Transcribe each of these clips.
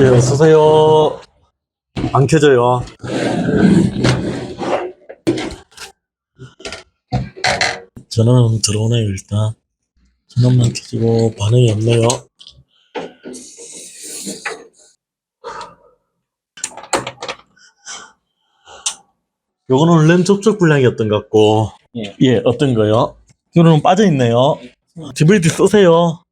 예, 어서오세요. 안 켜져요. 전원 들어오네요, 일단. 전원만 켜지고 반응이 없네요. 요거는 램 접촉 불량이었던 것 같고, 예. 예, 어떤 거요? 이거는 빠져있네요. DVD 쓰세요.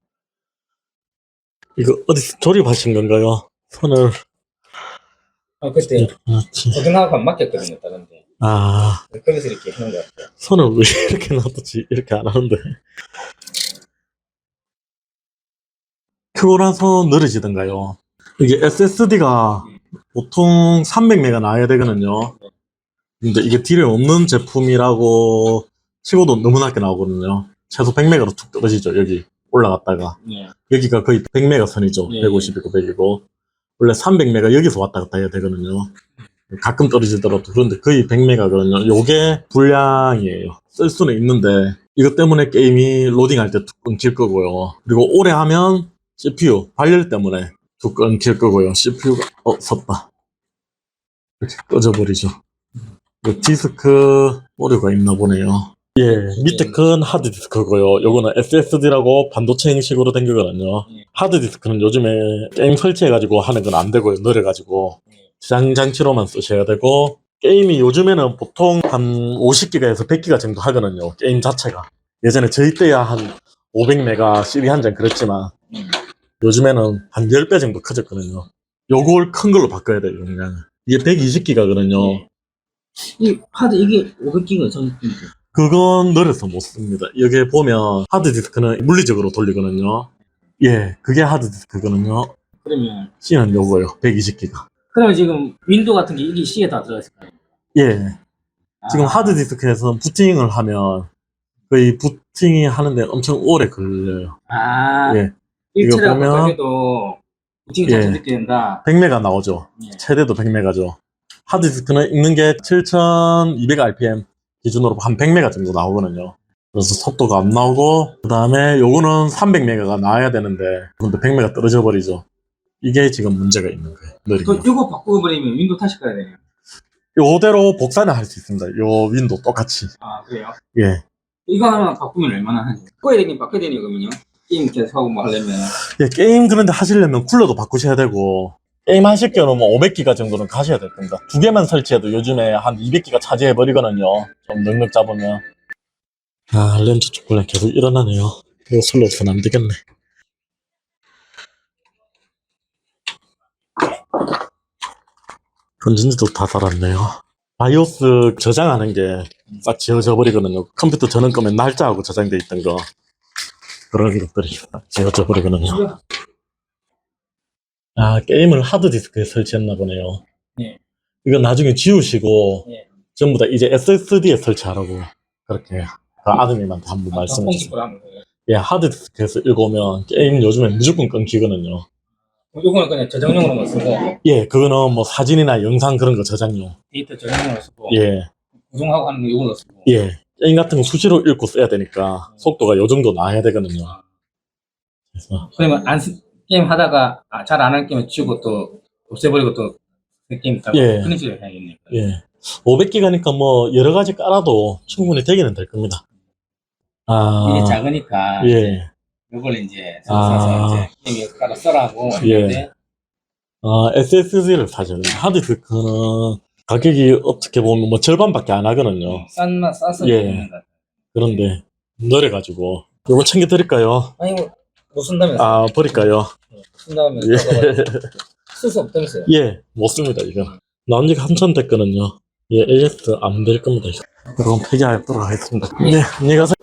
이거 어디 조립하신 건가요? 손을, 아, 그때 그렇지. 고등학원 맡겼거든요, 다른데. 아, 거기서 이렇게 하는 것 같아요. 손을 왜 이렇게 놔뒀지? 이렇게 안 하는데. 켜고 나서 느려지던가요? 이게 SSD가 보통 300메가 나와야 되거든요. 근데 이게 딜에 없는 제품이라고 치고도 너무 낮게 나오거든요. 최소 100메가로 툭 떨어지죠, 여기 올라갔다가. 예. 여기가 거의 100메가 선이죠. 예. 150이고 100이고. 원래 300메가 여기서 왔다 갔다 해야 되거든요. 가끔 떨어지더라도 그런데 거의 100메가거든요. 요게 불량이에요. 쓸 수는 있는데 이것 때문에 게임이 로딩할 때 툭 끊길 거고요. 그리고 오래 하면 CPU 발열 때문에 툭 끊길 거고요. CPU가 어 섰다. 이렇게 꺼져버리죠. 그 디스크 오류가 있나 보네요. 예, 밑에 큰 하드 디스크고요. 요거는 SSD라고 반도체 형식으로 된 거거든요. 예. 하드 디스크는 요즘에 게임 설치해가지고 하는 건 안 되고요. 느려가지고. 저장 장치로만 쓰셔야 되고, 게임이 요즘에는 보통 한 50기가에서 100기가 정도 하거든요. 게임 자체가. 예전에 저희 때야 한 500메가 CD 한 장 그랬지만, 음. 요즘에는 한 10배 정도 커졌거든요. 요걸 큰 걸로 바꿔야 돼요, 그냥. 이게 120기가거든요. 예. 이 하드 이게 500기가 저기 그건 느려서 못 씁니다. 여기 보면 하드디스크는 물리적으로 돌리거든요. 예, 그게 하드디스크거든요. 그러면 C는 요거요. 120기가. 그러면 지금 윈도 같은 게 이게 C에 다 들어있을까요? 예. 지금 아, 하드디스크에서는 부팅을 하면 거의 부팅이 하는데 엄청 오래 걸려요. 아, 예. 이거 1차례가 보면- 바꿔도 부팅이 예. 잘 듣게 된다. 100메가 나오죠. 예. 최대도 100메가죠. 하드디스크는 읽는 게 7200rpm 기준으로 한 100메가 정도 나오거든요. 그래서 속도가 안 나오고 그 다음에 요거는 300메가가 나와야 되는데 근데 100메가 떨어져 버리죠. 이게 지금 문제가 있는 거예요. 그, 거. 이거 바꿔버리면 윈도 다시 가야 되네요. 요대로 복사는 할 수 있습니다. 요 윈도 똑같이. 아, 그래요? 예. 이거 하나 바꾸면 얼마나 하냐? 바꿔야 되긴 바꿔야 되네요, 그러면요. 게임 계속 하고 뭐 하려면. 예, 게임 그런데 하시려면 쿨러도 바꾸셔야 되고 게임 하실 경우는 뭐 500기가 정도는 가셔야 될 겁니다. 두 개만 설치해도 요즘에 한 200기가 차지해 버리거든요. 좀 넉넉 잡으면. 아, 렌즈 초콜릿 계속 일어나네요. 이거 슬로우선 안 되겠네. 건전지도 다 달았네요. 바이오스 저장하는 게 싹 지워져 버리거든요. 컴퓨터 저는 거면 날짜하고 저장돼 있던 거. 그런 것들이 싹 지워져 버리거든요. 아, 게임을 하드디스크에 설치했나 보네요. 네. 이건 나중에 지우시고, 네. 전부 다 이제 SSD에 설치하라고, 그렇게, 그 아드님한테 한 번 말씀해 주세요. 예, 하드디스크에서 읽어오면 게임 요즘에 무조건 끊기거든요. 이거는 그냥 저장용으로만 쓰고 예, 그거는 뭐 사진이나 영상 그런 거 저장용. 데이터 저장용으로 쓰고 예, 구성하고 하는 거 이걸로 쓰고 예. 게임 같은 거 수시로 읽고 써야 되니까, 속도가 요 정도 나야 되거든요. 그래서, 그러면 안 쓰- 게임 하다가 아, 잘안할 게임을 치우고 또 없애버리고 또 그 게임 있다고 예. 식으로 해야겠네요. 예. 500기가니까 뭐, 여러 가지 깔아도 충분히 되기는 될 겁니다. 아, 이게 작으니까 예. 이걸 이제 아. 써서 이제 게임 따라 써라고 예. 아, SSD를 돼요. 하드디스크는 가격이 어떻게 보면 뭐 절반밖에 안 하거든요. 싼만 싸서 예. 되는 것 같아요. 그런데, 느려가지고. 이거 챙겨 드릴까요? 아니 뭐 못 쓴다면서 아, 버릴까요? 쓴다면 예. 쓸수 없다면서요. 예, 못 씁니다, 이거. 나온 지가 한참 됐거든요. 예, AS 안 될 겁니다, 이거. 그럼 폐기하도록 하겠습니다. 네, 안녕히 가세요.